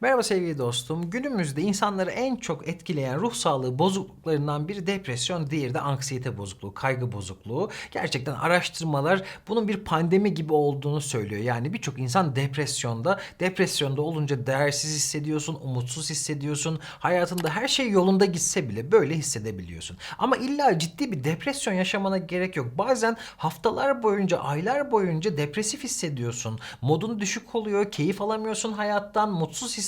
Merhaba sevgili dostum. Günümüzde insanları en çok etkileyen ruh sağlığı bozukluklarından biri depresyon, diğeri de anksiyete bozukluğu, kaygı bozukluğu. Gerçekten araştırmalar bunun bir pandemi gibi olduğunu söylüyor. Yani birçok insan depresyonda. Depresyonda olunca değersiz hissediyorsun, umutsuz hissediyorsun. Hayatında her şey yolunda gitse bile böyle hissedebiliyorsun. Ama illa ciddi bir depresyon yaşamana gerek yok. Bazen haftalar boyunca, aylar boyunca depresif hissediyorsun. Modun düşük oluyor, keyif alamıyorsun hayattan, mutsuz hissediyorsun.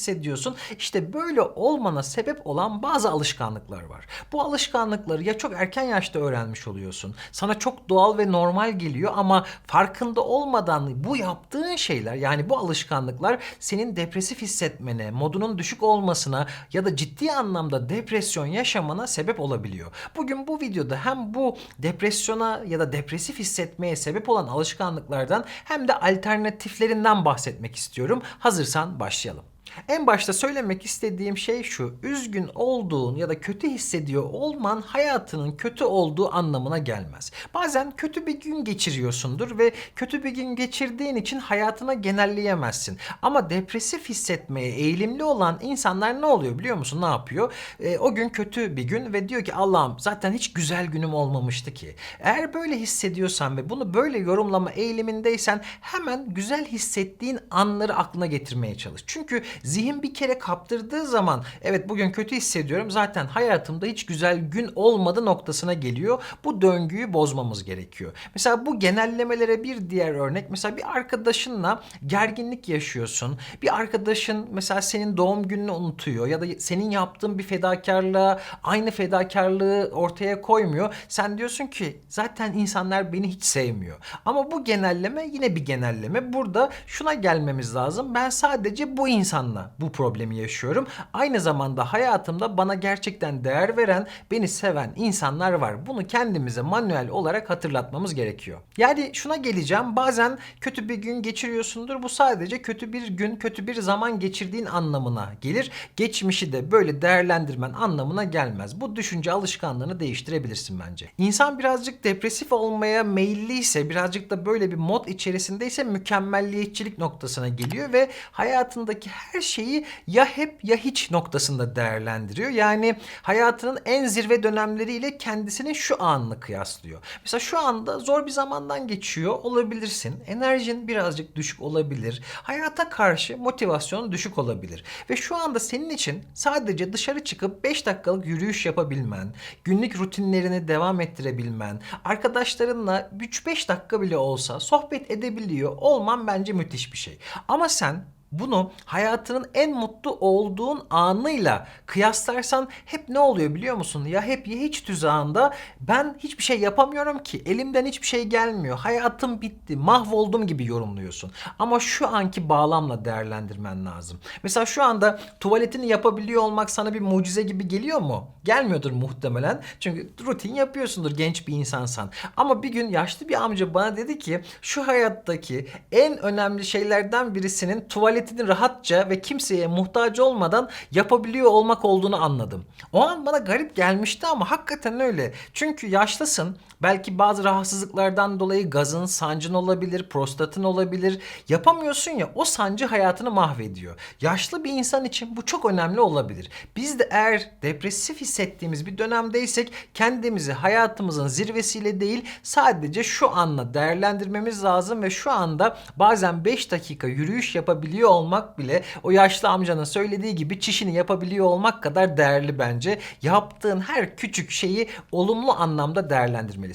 İşte böyle olmana sebep olan bazı alışkanlıklar var. Bu alışkanlıkları ya çok erken yaşta öğrenmiş oluyorsun. Sana çok doğal ve normal geliyor ama farkında olmadan bu yaptığın şeyler yani bu alışkanlıklar senin depresif hissetmene, modunun düşük olmasına ya da ciddi anlamda depresyon yaşamana sebep olabiliyor. Bugün bu videoda hem bu depresyona ya da depresif hissetmeye sebep olan alışkanlıklardan hem de alternatiflerinden bahsetmek istiyorum. Hazırsan başlayalım. En başta söylemek istediğim şey şu. Üzgün olduğun ya da kötü hissediyor olman hayatının kötü olduğu anlamına gelmez. Bazen kötü bir gün geçiriyorsundur ve kötü bir gün geçirdiğin için hayatına genelleyemezsin. Ama depresif hissetmeye eğilimli olan insanlar ne oluyor biliyor musun? Ne yapıyor? Ee, o gün kötü bir gün ve diyor ki Allah'ım zaten hiç güzel günüm olmamıştı ki. Eğer böyle hissediyorsan ve bunu böyle yorumlama eğilimindeysen hemen güzel hissettiğin anları aklına getirmeye çalış. Çünkü zihin bir kere kaptırdığı zaman evet bugün kötü hissediyorum zaten hayatımda hiç güzel gün olmadı noktasına geliyor. Bu döngüyü bozmamız gerekiyor. Mesela bu genellemelere bir diğer örnek mesela bir arkadaşınla gerginlik yaşıyorsun. Bir arkadaşın mesela senin doğum gününü unutuyor ya da senin yaptığın bir fedakarlığa aynı fedakarlığı ortaya koymuyor. Sen diyorsun ki zaten insanlar beni hiç sevmiyor. Ama bu genelleme yine bir genelleme. Burada şuna gelmemiz lazım. Ben sadece bu insanla bu problemi yaşıyorum. Aynı zamanda hayatımda bana gerçekten değer veren, beni seven insanlar var. Bunu kendimize manuel olarak hatırlatmamız gerekiyor. Yani şuna geleceğim. Bazen kötü bir gün geçiriyorsundur. Bu sadece kötü bir gün, kötü bir zaman geçirdiğin anlamına gelir. Geçmişi de böyle değerlendirmen anlamına gelmez. Bu düşünce alışkanlığını değiştirebilirsin bence. İnsan birazcık depresif olmaya meyilliyse, birazcık da böyle bir mod içerisindeyse mükemmelliyetçilik noktasına geliyor ve hayatındaki her şeyi ya hep ya hiç noktasında değerlendiriyor. Yani hayatının en zirve dönemleriyle kendisinin şu anını kıyaslıyor. Mesela şu anda zor bir zamandan geçiyor olabilirsin. Enerjin birazcık düşük olabilir. Hayata karşı motivasyonun düşük olabilir. Ve şu anda senin için sadece dışarı çıkıp 5 dakikalık yürüyüş yapabilmen, günlük rutinlerini devam ettirebilmen, arkadaşlarınla 3-5 dakika bile olsa sohbet edebiliyor olman bence müthiş bir şey. Ama sen bunu hayatının en mutlu olduğun anıyla kıyaslarsan hep ne oluyor biliyor musun? Ya hep ya hiç tuzağında ben hiçbir şey yapamıyorum ki. Elimden hiçbir şey gelmiyor. Hayatım bitti. Mahvoldum gibi yorumluyorsun. Ama şu anki bağlamla değerlendirmen lazım. Mesela şu anda tuvaletini yapabiliyor olmak sana bir mucize gibi geliyor mu? Gelmiyordur muhtemelen. Çünkü rutin yapıyorsundur genç bir insansan. Ama bir gün yaşlı bir amca bana dedi ki şu hayattaki en önemli şeylerden birisinin tuvaletini rahatça ve kimseye muhtaç olmadan yapabiliyor olmak olduğunu anladım. O an bana garip gelmişti ama hakikaten öyle. Çünkü yaşlısın. Belki bazı rahatsızlıklardan dolayı gazın, sancın olabilir, prostatın olabilir. Yapamıyorsun ya o sancı hayatını mahvediyor. Yaşlı bir insan için bu çok önemli olabilir. Biz de eğer depresif hissettiğimiz bir dönemdeysek kendimizi hayatımızın zirvesiyle değil sadece şu anla değerlendirmemiz lazım ve şu anda bazen 5 dakika yürüyüş yapabiliyor olmak bile o yaşlı amcanın söylediği gibi çişini yapabiliyor olmak kadar değerli bence. Yaptığın her küçük şeyi olumlu anlamda değerlendirmelisin.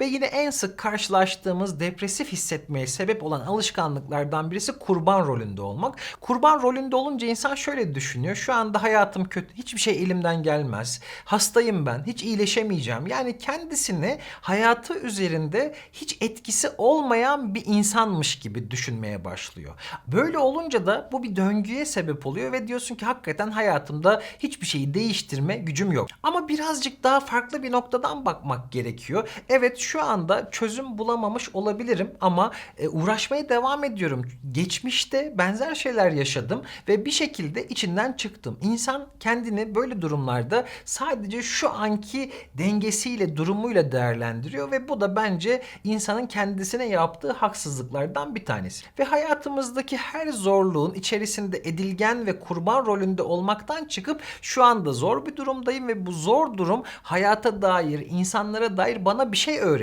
Ve yine en sık karşılaştığımız depresif hissetmeye sebep olan alışkanlıklardan birisi kurban rolünde olmak. Kurban rolünde olunca insan şöyle düşünüyor. Şu anda hayatım kötü. Hiçbir şey elimden gelmez. Hastayım ben. Hiç iyileşemeyeceğim. Yani kendisini hayatı üzerinde hiç etkisi olmayan bir insanmış gibi düşünmeye başlıyor. Böyle olunca da bu bir döngüye sebep oluyor ve diyorsun ki hakikaten hayatımda hiçbir şeyi değiştirme gücüm yok. Ama birazcık daha farklı bir noktadan bakmak gerekiyor. Evet şu anda çözüm bulamamış olabilirim ama e, uğraşmaya devam ediyorum. Geçmişte benzer şeyler yaşadım ve bir şekilde içinden çıktım. İnsan kendini böyle durumlarda sadece şu anki dengesiyle, durumuyla değerlendiriyor ve bu da bence insanın kendisine yaptığı haksızlıklardan bir tanesi. Ve hayatımızdaki her zorluğun içerisinde edilgen ve kurban rolünde olmaktan çıkıp şu anda zor bir durumdayım ve bu zor durum hayata dair, insanlara dair bana bir şey öğretiyor.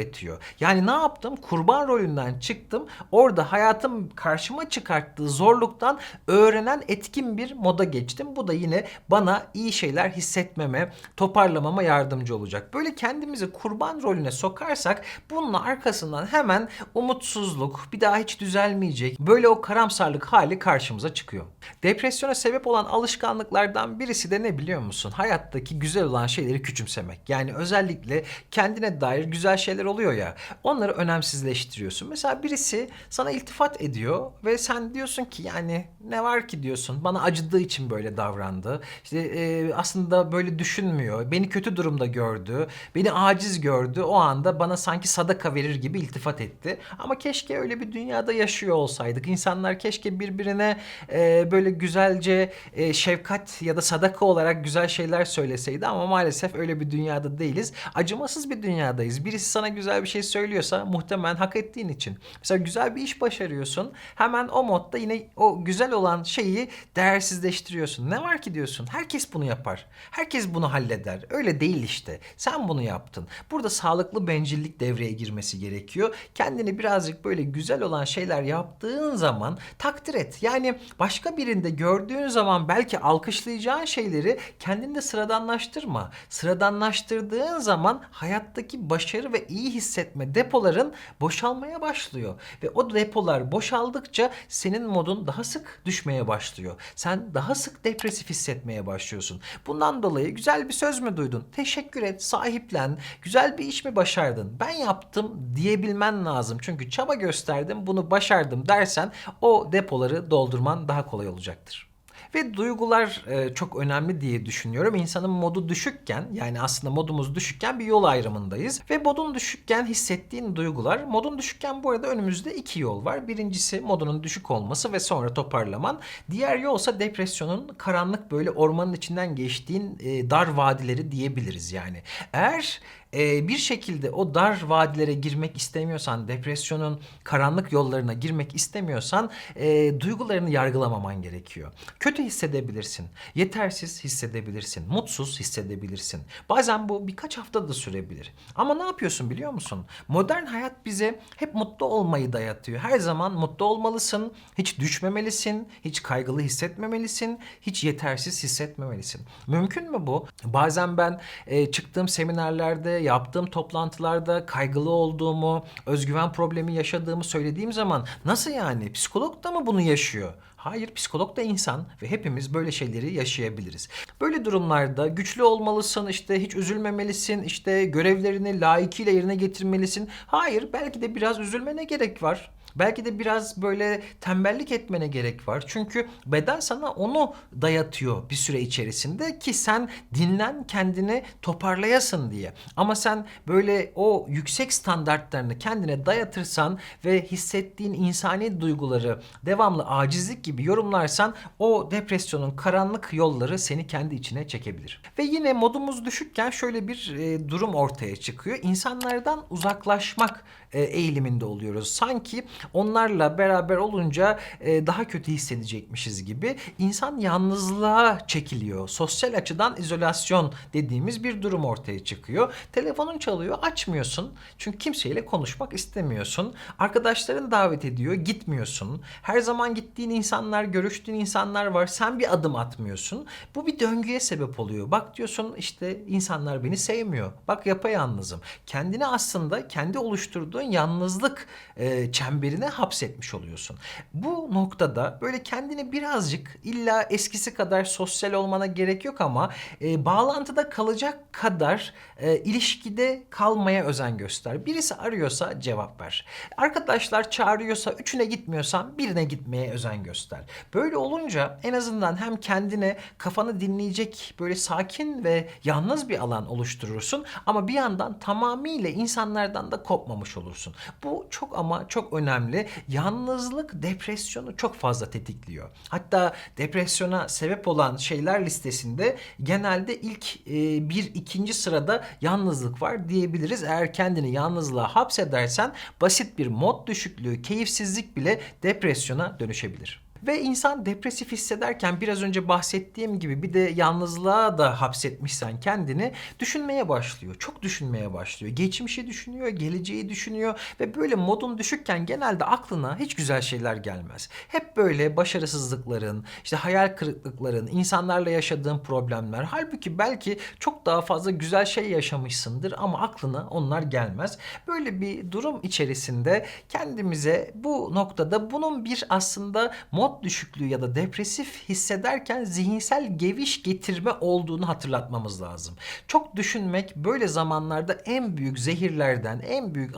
Yani ne yaptım? Kurban rolünden çıktım. Orada hayatım karşıma çıkarttığı zorluktan öğrenen etkin bir moda geçtim. Bu da yine bana iyi şeyler hissetmeme, toparlamama yardımcı olacak. Böyle kendimizi kurban rolüne sokarsak bunun arkasından hemen umutsuzluk, bir daha hiç düzelmeyecek, böyle o karamsarlık hali karşımıza çıkıyor. Depresyona sebep olan alışkanlıklardan birisi de ne biliyor musun? Hayattaki güzel olan şeyleri küçümsemek. Yani özellikle kendine dair güzel şeyler oluyor ya, onları önemsizleştiriyorsun. Mesela birisi sana iltifat ediyor ve sen diyorsun ki yani ne var ki diyorsun, bana acıdığı için böyle davrandı. İşte e, aslında böyle düşünmüyor, beni kötü durumda gördü, beni aciz gördü. O anda bana sanki sadaka verir gibi iltifat etti. Ama keşke öyle bir dünyada yaşıyor olsaydık. İnsanlar keşke birbirine e, böyle güzelce e, şefkat ya da sadaka olarak güzel şeyler söyleseydi ama maalesef öyle bir dünyada değiliz. Acımasız bir dünyadayız. Birisi sana güzel bir şey söylüyorsa muhtemelen hak ettiğin için. Mesela güzel bir iş başarıyorsun. Hemen o modda yine o güzel olan şeyi değersizleştiriyorsun. Ne var ki diyorsun? Herkes bunu yapar. Herkes bunu halleder. Öyle değil işte. Sen bunu yaptın. Burada sağlıklı bencillik devreye girmesi gerekiyor. Kendini birazcık böyle güzel olan şeyler yaptığın zaman takdir et. Yani başka birinde gördüğün zaman belki alkışlayacağın şeyleri kendinde sıradanlaştırma. Sıradanlaştırdığın zaman hayattaki başarı ve iyi hissetme depoların boşalmaya başlıyor. Ve o depolar boşaldıkça senin modun daha sık düşmeye başlıyor. Sen daha sık depresif hissetmeye başlıyorsun. Bundan dolayı güzel bir söz mü duydun? Teşekkür et, sahiplen, güzel bir iş mi başardın? Ben yaptım diyebilmen lazım. Çünkü çaba gösterdim, bunu başardım dersen o depoları doldurman daha kolay olacaktır. Ve duygular e, çok önemli diye düşünüyorum. İnsanın modu düşükken yani aslında modumuz düşükken bir yol ayrımındayız. Ve modun düşükken hissettiğin duygular. Modun düşükken bu arada önümüzde iki yol var. Birincisi modunun düşük olması ve sonra toparlaman. Diğer yolsa depresyonun karanlık böyle ormanın içinden geçtiğin e, dar vadileri diyebiliriz yani. Eğer e, bir şekilde o dar vadilere girmek istemiyorsan, depresyonun karanlık yollarına girmek istemiyorsan e, duygularını yargılamaman gerekiyor. Kötü hissedebilirsin, yetersiz hissedebilirsin, mutsuz hissedebilirsin. Bazen bu birkaç hafta da sürebilir. Ama ne yapıyorsun biliyor musun? Modern hayat bize hep mutlu olmayı dayatıyor. Her zaman mutlu olmalısın, hiç düşmemelisin, hiç kaygılı hissetmemelisin, hiç yetersiz hissetmemelisin. Mümkün mü bu? Bazen ben e, çıktığım seminerlerde yaptığım toplantılarda kaygılı olduğumu, özgüven problemi yaşadığımı söylediğim zaman nasıl yani? Psikolog da mı bunu yaşıyor? Hayır, psikolog da insan ve hepimiz böyle şeyleri yaşayabiliriz. Böyle durumlarda güçlü olmalısın, işte hiç üzülmemelisin, işte görevlerini layıkıyla yerine getirmelisin. Hayır, belki de biraz üzülmene gerek var. Belki de biraz böyle tembellik etmene gerek var. Çünkü beden sana onu dayatıyor bir süre içerisinde ki sen dinlen kendini toparlayasın diye. Ama sen böyle o yüksek standartlarını kendine dayatırsan ve hissettiğin insani duyguları devamlı acizlik gibi yorumlarsan o depresyonun karanlık yolları seni kendi içine çekebilir. Ve yine modumuz düşükken şöyle bir e, durum ortaya çıkıyor. İnsanlardan uzaklaşmak e, eğiliminde oluyoruz. Sanki onlarla beraber olunca e, daha kötü hissedecekmişiz gibi. İnsan yalnızlığa çekiliyor. Sosyal açıdan izolasyon dediğimiz bir durum ortaya çıkıyor. Telefonun çalıyor, açmıyorsun. Çünkü kimseyle konuşmak istemiyorsun. Arkadaşların davet ediyor, gitmiyorsun. Her zaman gittiğin insanlar, görüştüğün insanlar var. Sen bir adım atmıyorsun. Bu bir döngüye sebep oluyor. Bak diyorsun işte insanlar beni sevmiyor. Bak yapayalnızım. Kendini aslında kendi oluşturduğun yalnızlık e, çemberi yerine hapsetmiş oluyorsun. Bu noktada böyle kendini birazcık illa eskisi kadar sosyal olmana gerek yok ama e, bağlantıda kalacak kadar e, ilişkide kalmaya özen göster. Birisi arıyorsa cevap ver. Arkadaşlar çağırıyorsa üçüne gitmiyorsan birine gitmeye özen göster. Böyle olunca en azından hem kendine kafanı dinleyecek böyle sakin ve yalnız bir alan oluşturursun ama bir yandan tamamıyla insanlardan da kopmamış olursun. Bu çok ama çok önemli. Yalnızlık depresyonu çok fazla tetikliyor. Hatta depresyona sebep olan şeyler listesinde genelde ilk e, bir ikinci sırada yalnızlık var diyebiliriz. Eğer kendini yalnızlığa hapsedersen basit bir mod düşüklüğü, keyifsizlik bile depresyona dönüşebilir. Ve insan depresif hissederken biraz önce bahsettiğim gibi bir de yalnızlığa da hapsetmişsen kendini düşünmeye başlıyor. Çok düşünmeye başlıyor. Geçmişi düşünüyor, geleceği düşünüyor ve böyle modun düşükken genelde aklına hiç güzel şeyler gelmez. Hep böyle başarısızlıkların, işte hayal kırıklıkların, insanlarla yaşadığın problemler. Halbuki belki çok daha fazla güzel şey yaşamışsındır ama aklına onlar gelmez. Böyle bir durum içerisinde kendimize bu noktada bunun bir aslında mod düşüklüğü ya da depresif hissederken zihinsel geviş getirme olduğunu hatırlatmamız lazım. Çok düşünmek böyle zamanlarda en büyük zehirlerden, en büyük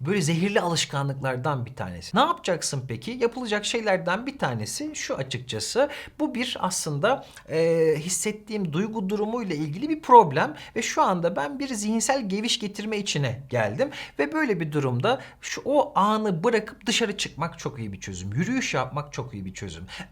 böyle zehirli alışkanlıklardan bir tanesi. Ne yapacaksın peki? Yapılacak şeylerden bir tanesi şu açıkçası. Bu bir aslında e, hissettiğim duygu durumuyla ilgili bir problem ve şu anda ben bir zihinsel geviş getirme içine geldim ve böyle bir durumda şu o anı bırakıp dışarı çıkmak çok iyi bir çözüm. Yürüyüş yapmak çok iyi bir.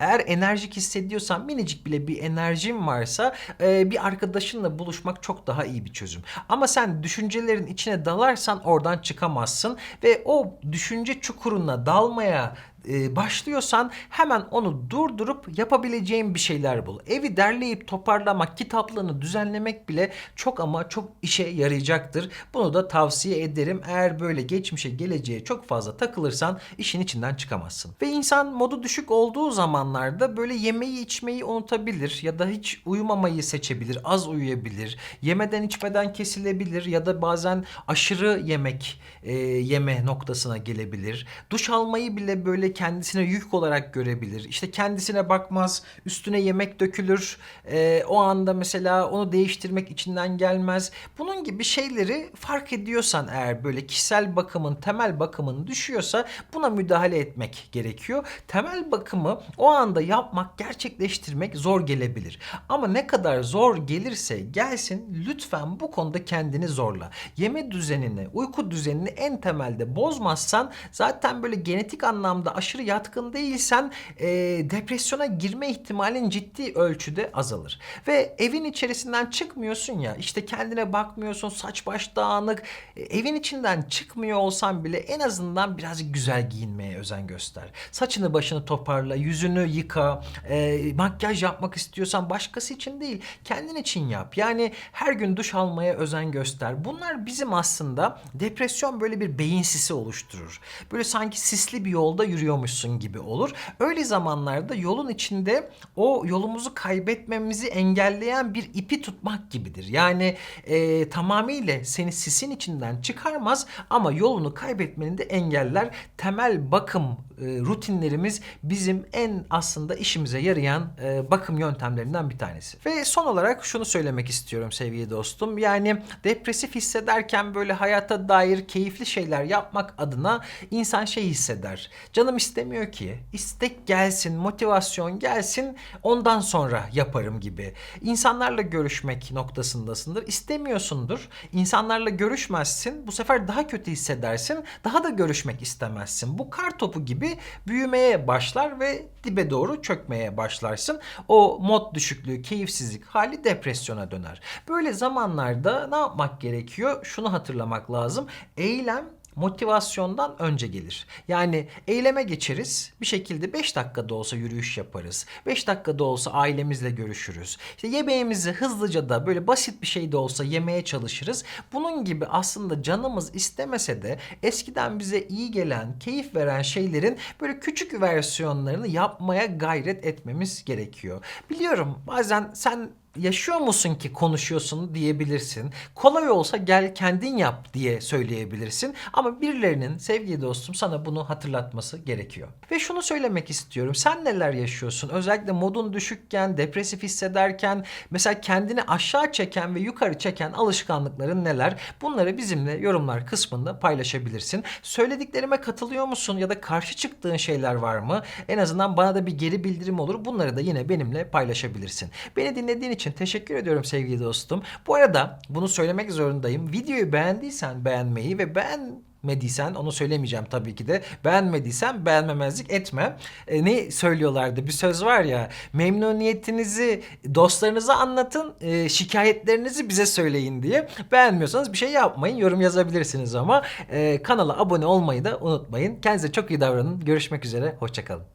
Eğer enerjik hissediyorsan minicik bile bir enerjin varsa e, bir arkadaşınla buluşmak çok daha iyi bir çözüm. Ama sen düşüncelerin içine dalarsan oradan çıkamazsın ve o düşünce çukuruna dalmaya e, başlıyorsan hemen onu durdurup yapabileceğin bir şeyler bul. Evi derleyip toparlamak, kitaplığını düzenlemek bile çok ama çok işe yarayacaktır. Bunu da tavsiye ederim. Eğer böyle geçmişe, geleceğe çok fazla takılırsan işin içinden çıkamazsın. Ve insan modu düşük olduğu zamanlarda böyle yemeği içmeyi unutabilir ya da hiç uyumamayı seçebilir, az uyuyabilir, yemeden içmeden kesilebilir ya da bazen aşırı yemek e, yeme noktasına gelebilir. Duş almayı bile böyle kendisine yük olarak görebilir. İşte kendisine bakmaz, üstüne yemek dökülür. E, o anda mesela onu değiştirmek içinden gelmez. Bunun gibi şeyleri fark ediyorsan eğer böyle kişisel bakımın, temel bakımın düşüyorsa buna müdahale etmek gerekiyor. Temel bakımı o anda yapmak, gerçekleştirmek zor gelebilir. Ama ne kadar zor gelirse gelsin lütfen bu konuda kendini zorla. Yeme düzenini, uyku düzenini en temelde bozmazsan zaten böyle genetik anlamda aşırı yatkın değilsen e, depresyona girme ihtimalin ciddi ölçüde azalır. Ve evin içerisinden çıkmıyorsun ya işte kendine bakmıyorsun saç baş dağınık e, evin içinden çıkmıyor olsan bile en azından birazcık güzel giyinmeye özen göster. Saçını başını toparla, yüzünü yıka, e, makyaj yapmak istiyorsan başkası için değil kendin için yap. Yani her gün duş almaya özen göster. Bunlar bizim aslında depresyon böyle bir beyin sisi oluşturur. Böyle sanki sisli bir yolda yürüyormuşsun gibi olur. Öyle zamanlarda yolun içinde o yolumuzu kaybetmemizi engelleyen bir ipi tutmak gibidir. Yani e, tamamıyla seni sisin içinden çıkarmaz ama yolunu kaybetmeni de engeller. Temel bakım e, rutinlerimiz bizim en aslında işimize yarayan e, bakım yöntemlerinden bir tanesi. Ve son olarak şunu söylemek istiyorum sevgili dostum. Yani depresif hissederken böyle hayata dair keyifli şeyler yapmak adına insan şey hisseder. Canım istemiyor ki. İstek gelsin, motivasyon gelsin ondan sonra yaparım gibi. İnsanlarla görüşmek noktasındasındır. İstemiyorsundur. İnsanlarla görüşmezsin. Bu sefer daha kötü hissedersin. Daha da görüşmek istemezsin. Bu kar topu gibi büyümeye başlar ve dibe doğru çökmeye başlarsın. O mod düşüklüğü, keyifsizlik hali depresyona döner. Böyle zamanlarda ne yapmak gerekiyor? Şunu hatırlamak lazım. Eylem motivasyondan önce gelir. Yani eyleme geçeriz. Bir şekilde 5 dakikada olsa yürüyüş yaparız. 5 dakikada olsa ailemizle görüşürüz. İşte yemeğimizi hızlıca da böyle basit bir şey de olsa yemeye çalışırız. Bunun gibi aslında canımız istemese de eskiden bize iyi gelen, keyif veren şeylerin böyle küçük versiyonlarını yapmaya gayret etmemiz gerekiyor. Biliyorum bazen sen yaşıyor musun ki konuşuyorsun diyebilirsin. Kolay olsa gel kendin yap diye söyleyebilirsin. Ama birilerinin sevgili dostum sana bunu hatırlatması gerekiyor. Ve şunu söylemek istiyorum. Sen neler yaşıyorsun? Özellikle modun düşükken, depresif hissederken, mesela kendini aşağı çeken ve yukarı çeken alışkanlıkların neler? Bunları bizimle yorumlar kısmında paylaşabilirsin. Söylediklerime katılıyor musun ya da karşı çıktığın şeyler var mı? En azından bana da bir geri bildirim olur. Bunları da yine benimle paylaşabilirsin. Beni dinlediğin için teşekkür ediyorum sevgili dostum. Bu arada bunu söylemek zorundayım. Videoyu beğendiysen beğenmeyi ve beğenmediysen onu söylemeyeceğim tabii ki de. Beğenmediysen beğenmemezlik etme. E, ne söylüyorlardı? Bir söz var ya. Memnuniyetinizi dostlarınıza anlatın, e, şikayetlerinizi bize söyleyin diye. Beğenmiyorsanız bir şey yapmayın. Yorum yazabilirsiniz ama e, kanala abone olmayı da unutmayın. Kendinize çok iyi davranın. Görüşmek üzere. Hoşçakalın.